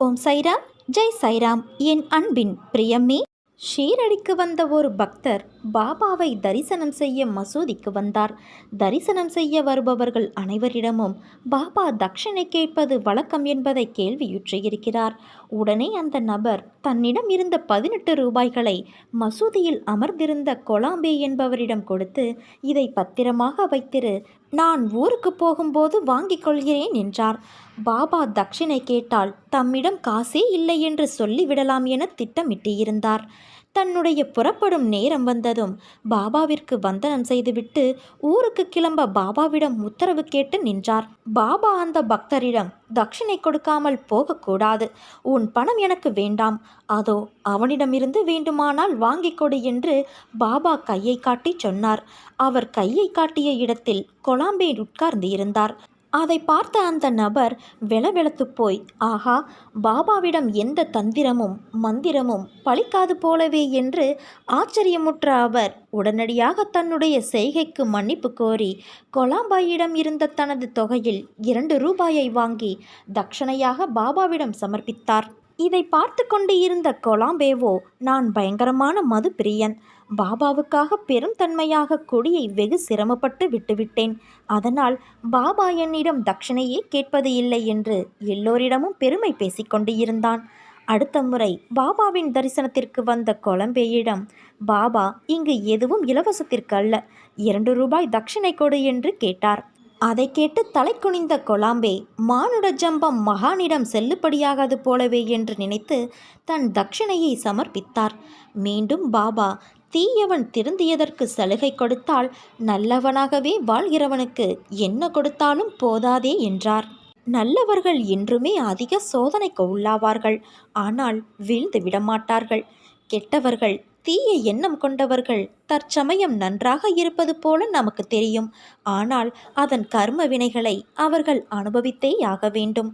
ஓம் சைராம் ஜெய் சைராம். என் அன்பின் பிரியமே ஷீரடிக்கு வந்த ஒரு பக்தர் பாபாவை தரிசனம் செய்ய மசூதிக்கு வந்தார். தரிசனம் செய்ய வருபவர்கள் அனைவரிடமும் பாபா தட்சிணை கேட்பது வழக்கம் என்பதை கேள்வியுற்றிருக்கிறார் உடனே அந்த நபர் தன்னிடம் இருந்த பதினெட்டு ரூபாய்களை மசூதியில் அமர்ந்திருந்த கொலாம்பே என்பவரிடம் கொடுத்து இதை பத்திரமாக வைத்திரு நான் ஊருக்கு போகும்போது வாங்கிக் கொள்கிறேன் என்றார். பாபா தக்ஷினை கேட்டால் தம்மிடம் காசே இல்லை என்று சொல்லிவிடலாம் என திட்டமிட்டிருந்தார். தன்னுடைய புறப்படும் நேரம் வந்ததும் பாபாவிற்கு வந்தனம் செய்துவிட்டு ஊருக்கு கிளம்ப பாபாவிடம் உத்தரவு கேட்டு நின்றார். பாபா அந்த பக்தரிடம் தட்சிணை கொடுக்காமல் போகக்கூடாது. உன் பணம் எனக்கு வேண்டாம். அதோ அவனிடமிருந்து வேண்டுமானால் வாங்கிக் கொடு என்று பாபா கையை காட்டி சொன்னார். அவர் கையை காட்டிய இடத்தில் கொலாம்பே உட்கார்ந்து இருந்தார். அதை பார்த்த அந்த நபர் வெளவெளத்து போய் ஆஹா பாபாவிடம் எந்த தந்திரமும் மந்திரமும் பழிக்காது போலவே என்று ஆச்சரியமுற்ற அவர் உடனடியாக தன்னுடைய செய்கைக்கு மன்னிப்பு கோரி கொலாம்பாயிடம் இருந்த தனது தொகையில் இரண்டு ரூபாயை வாங்கி தட்சணையாக பாபாவிடம் சமர்ப்பித்தார். இதை பார்த்து கொண்டு இருந்த கொலாம்பேவோ நான் பயங்கரமான மது பிரியன் பாபாவுக்காக பெரும் தன்மையாக கொடியை வெகு சிரமப்பட்டு விட்டுவிட்டேன். அதனால் பாபா என்னிடம் தட்சணையே கேட்பது இல்லை என்று எல்லோரிடமும் பெருமை பேசிக்கொண்டு இருந்தான். அடுத்த முறை பாபாவின் தரிசனத்திற்கு வந்த கொலம்பேயிடம் பாபா இங்கு எதுவும் இலவசத்திற்கு அல்ல. இரண்டு ரூபாய் தட்சிணை கொடு என்று கேட்டார். அதை கேட்டு தலை குனிந்த கொலாம்பே மானுட ஜம்பம் மகானிடம் செல்லுபடியாகாது போலவே என்று நினைத்து தன் தட்சிணையை சமர்ப்பித்தார். மீண்டும் பாபா தீயவன் திருந்தியதற்கு சலுகை கொடுத்தால் நல்லவனாகவே வாழ்கிறவனுக்கு என்ன கொடுத்தாலும் போதாதே என்றார். நல்லவர்கள் என்றுமே அதிக சோதனைக்கு உள்ளாவார்கள். ஆனால் வீழ்ந்து விடமாட்டார்கள். கெட்டவர்கள் தீய எண்ணம் கொண்டவர்கள் தற்சமயம் நன்றாக இருப்பது போல நமக்கு தெரியும். ஆனால் அதன் கர்ம வினைகளை அவர்கள் அனுபவித்தேயாக வேண்டும்.